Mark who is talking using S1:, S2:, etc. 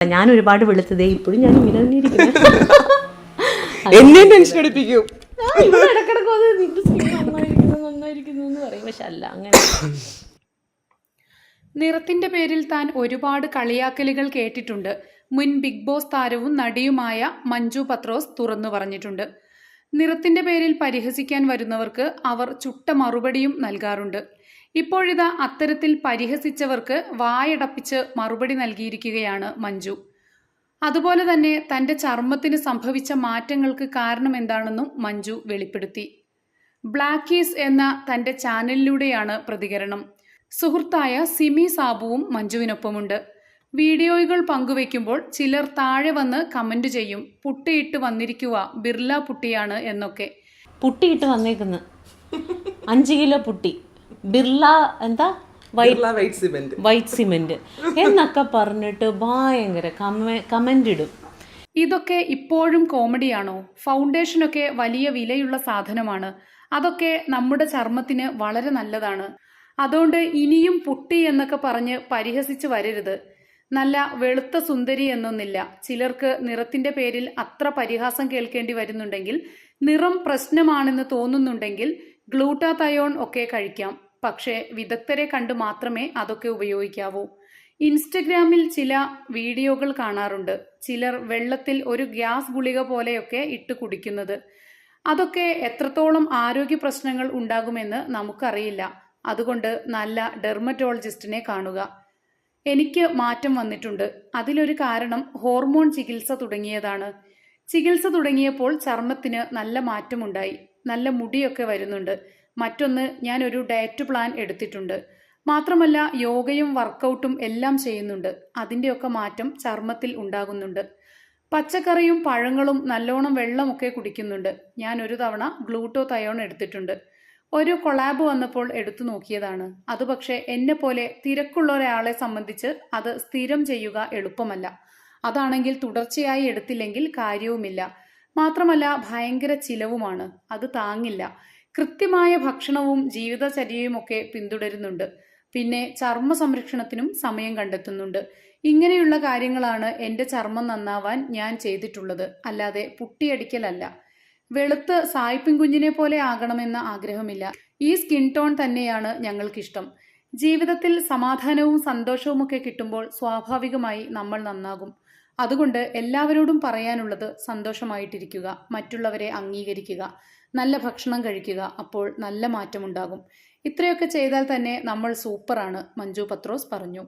S1: ഞാൻ ഒരുപാട് വെളുത്തതേ ഇപ്പോഴും ഞാൻ ഇങ്ങനെ തന്നെ ഇരിക്കുന്നത്
S2: എന്നെ ടെൻഷൻ അടിപ്പിക്കും.
S1: ഇടക്കിടക്ക് നന്നായിരിക്കുന്നു നന്നായിരിക്കുന്നു എന്ന് പറയും. പക്ഷെ അല്ല അങ്ങനെ
S3: നിറത്തിന്റെ പേരിൽ താൻ ഒരുപാട് കളിയാക്കലുകൾ കേട്ടിട്ടുണ്ട്. മുൻ ബിഗ് ബോസ് താരവും നടിയുമായ മഞ്ജു പത്രോസ് തുറന്നു പറഞ്ഞിട്ടുണ്ട്. നിറത്തിന്റെ പേരിൽ പരിഹസിക്കാൻ വരുന്നവർക്ക് അവർ ചുട്ട മറുപടിയും നൽകാറുണ്ട്. ഇപ്പോഴിതാ അത്തരത്തിൽ പരിഹസിച്ചവർക്ക് വായടപ്പിച്ച് മറുപടി നൽകിയിരിക്കുകയാണ് മഞ്ജു. അതുപോലെ തന്നെ തന്റെ ചർമ്മത്തിന് സംഭവിച്ച മാറ്റങ്ങൾക്ക് കാരണം എന്താണെന്നും മഞ്ജു വെളിപ്പെടുത്തി. ബ്ലാക്കീസ് എന്ന തന്റെ ചാനലിലൂടെയാണ് പ്രതികരണം. സുഹൃത്തായ സിമി സാബുവും മഞ്ജുവിനൊപ്പമുണ്ട്. വീഡിയോകൾ പങ്കുവെക്കുമ്പോൾ ചിലർ താഴെ വന്ന് കമന്റ് ചെയ്യും പുട്ടിയിട്ട് വന്നിരിക്കുക ബിർല പുട്ടിയാണ് എന്നൊക്കെ.
S1: പുട്ടിയിട്ട് വന്നേക്കുന്നു. അഞ്ച് കിലോ പുട്ടി. ബിർല എന്താ? White
S2: white cement.
S1: White cement. എന്നൊക്കെ പറഞ്ഞിട്ട് ഭയങ്കര കമന്റ് ഇടും
S3: ഇതൊക്കെ ഇപ്പോഴും കോമഡിയാണോ? ഫൗണ്ടേഷനൊക്കെ വലിയ വിലയുള്ള സാധനമാണ്. അതൊക്കെ നമ്മുടെ ചർമ്മത്തിന് വളരെ നല്ലതാണ്. അതുകൊണ്ട് ഇനിയും പുട്ടി എന്നൊക്കെ പറഞ്ഞ് പരിഹസിച്ച് വരരുത്. നല്ല വെളുത്ത സുന്ദരി എന്നൊന്നില്ല. ചിലർക്ക് നിറത്തിന്റെ പേരിൽ അത്ര പരിഹാസം കേൾക്കേണ്ടി വരുന്നുണ്ടെങ്കിൽ നിറം പ്രശ്നമാണെന്ന് തോന്നുന്നുണ്ടെങ്കിൽ ഗ്ലൂട്ടാതയോൺ ഒക്കെ കഴിക്കാം. പക്ഷേ വിദഗ്ധരെ കണ്ട് മാത്രമേ അതൊക്കെ ഉപയോഗിക്കാവൂ. ഇൻസ്റ്റഗ്രാമിൽ ചില വീഡിയോകൾ കാണാറുണ്ട്. ചിലർ വെള്ളത്തിൽ ഒരു ഗ്യാസ് ഗുളിക പോലെയൊക്കെ ഇട്ട് കുടിക്കുന്നത്. അതൊക്കെ എത്രത്തോളം ആരോഗ്യ പ്രശ്നങ്ങൾ ഉണ്ടാകുമെന്ന് നമുക്കറിയില്ല. അതുകൊണ്ട് നല്ല ഡെർമറ്റോളജിസ്റ്റിനെ കാണുക. എനിക്ക് മാറ്റം വന്നിട്ടുണ്ട്. അതിലൊരു കാരണം ഹോർമോൺ ചികിത്സ തുടങ്ങിയതാണ്. ചികിത്സ തുടങ്ങിയപ്പോൾ ചർമ്മത്തിന് നല്ല മാറ്റമുണ്ടായി. നല്ല മുടിയൊക്കെ വരുന്നുണ്ട്. മറ്റൊന്ന് ഞാൻ ഒരു ഡയറ്റ് പ്ലാൻ എടുത്തിട്ടുണ്ട്. മാത്രമല്ല യോഗയും വർക്കൗട്ടും എല്ലാം ചെയ്യുന്നുണ്ട്. അതിന്റെയൊക്കെ മാറ്റം ചർമ്മത്തിൽ ഉണ്ടാകുന്നുണ്ട്. പച്ചക്കറിയും പഴങ്ങളും നല്ലോണം വെള്ളമൊക്കെ കുടിക്കുന്നുണ്ട്. ഞാൻ ഒരു തവണ ഗ്ലൂട്ടോ തയോൺ എടുത്തിട്ടുണ്ട്. ഒരു കൊളാബ് വന്നപ്പോൾ എടുത്തു നോക്കിയതാണ്. അത് പക്ഷേ എന്നെ പോലെ തിരക്കുള്ള ഒരാളെ സംബന്ധിച്ച് അത് സ്ഥിരം ചെയ്യുക എളുപ്പമല്ല. അതാണെങ്കിൽ തുടർച്ചയായി എടുത്തില്ലെങ്കിൽ കാര്യവുമില്ല. മാത്രമല്ല ഭയങ്കര ചിലവുമാണ്. അത് താങ്ങില്ല. കൃത്യമായ ഭക്ഷണവും ജീവിതചര്യയും ഒക്കെ പിന്തുടരുന്നുണ്ട്. പിന്നെ ചർമ്മ സംരക്ഷണത്തിനും സമയം കണ്ടെത്തുന്നുണ്ട്. ഇങ്ങനെയുള്ള കാര്യങ്ങളാണ് എന്റെ ചർമ്മം നന്നാവാൻ ഞാൻ ചെയ്തിട്ടുള്ളത്. അല്ലാതെ പുട്ടിയടിക്കലല്ല. വെളുത്ത് സായിപ്പിൻ കുഞ്ഞിനെ പോലെ ആകണമെന്ന ആഗ്രഹമില്ല. ഈ സ്കിൻ ടോൺ തന്നെയാണ് ഞങ്ങൾക്കിഷ്ടം. ജീവിതത്തിൽ സമാധാനവും സന്തോഷവും ഒക്കെ കിട്ടുമ്പോൾ സ്വാഭാവികമായി നമ്മൾ നന്നാകും. അതുകൊണ്ട് എല്ലാവരോടും പറയാനുള്ളത് സന്തോഷമായിട്ടിരിക്കുക മറ്റുള്ളവരെ അംഗീകരിക്കുക നല്ല ഭക്ഷണം കഴിക്കുക അപ്പോൾ നല്ല മാറ്റമുണ്ടാകും. ഇത്രയൊക്കെ ചെയ്താൽ തന്നെ നമ്മൾ സൂപ്പറാണ് മഞ്ജു പത്രോസ് പറഞ്ഞു.